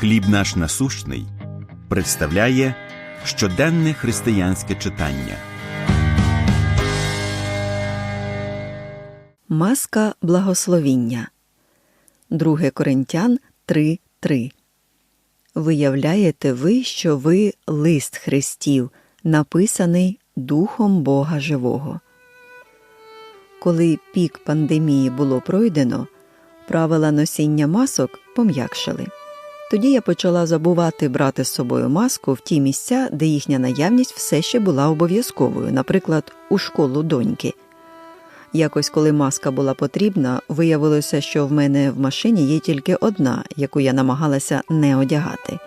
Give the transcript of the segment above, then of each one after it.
Хліб наш насущний представляє щоденне християнське читання. Маска благословіння. 2 Коринтян 3.3 Виявляєте ви, що ви лист Христів, написаний Духом Бога Живого. Коли пік пандемії було пройдено, правила носіння масок пом'якшили. Тоді я почала забувати брати з собою маску в ті місця, де їхня наявність все ще була обов'язковою, наприклад, у школу доньки. Якось, коли маска була потрібна, виявилося, що в мене в машині є тільки одна, яку я намагалася не одягати.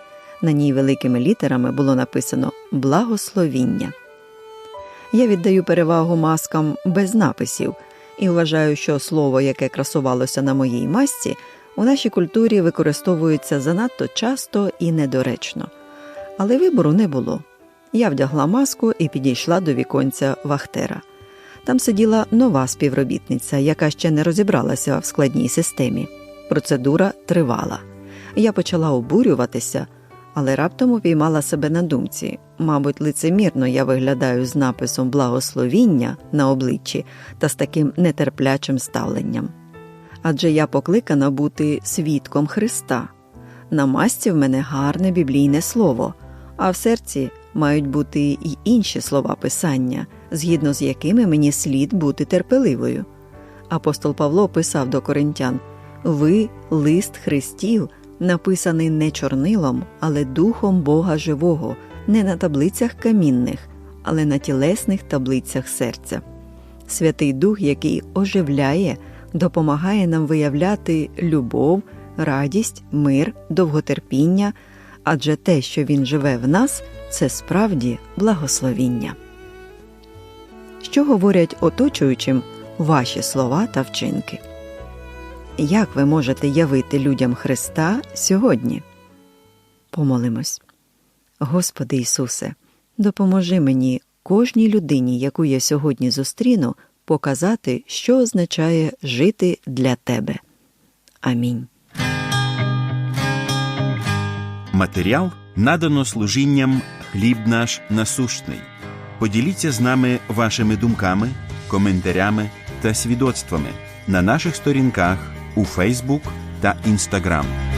На ній великими літерами було написано Благословіння. Я віддаю перевагу маскам без написів і вважаю, що слово, яке красувалося на моїй масці, у нашій культурі використовується занадто часто і недоречно. Але вибору не було. Я вдягла маску і підійшла до віконця Вахтера. Там сиділа нова співробітниця, яка ще не розібралася в складній системі. Процедура тривала. Я почала обурюватися, але раптом упіймала себе на думці. Мабуть, лицемірно я виглядаю з написом благословіння на обличчі та з таким нетерплячим ставленням. Адже я покликана бути свідком Христа. На масці в мене гарне біблійне слово, а в серці мають бути й інші слова Писання, згідно з якими мені слід бути терпеливою. Апостол Павло писав до коринтян Ви лист Христів, написаний не чорнилом, але духом Бога живого, не на таблицях камінних, але на тілесних таблицях серця. Святий Дух, який оживляє, допомагає нам виявляти любов, радість, мир, довготерпіння, адже те, що Він живе в нас, це справді благословіння. Що говорять оточуючим ваші слова та вчинки? Як ви можете явити людям Христа сьогодні? Помолимось. Господи Ісусе, допоможи мені кожній людині, яку я сьогодні зустріну, показати, що означає жити для Тебе. Амінь. Матеріал надано служінням хліб наш насущний. Поділіться з нами вашими думками, коментарями та свідоцтвами на наших сторінках у Фейсбук та Інстаграм.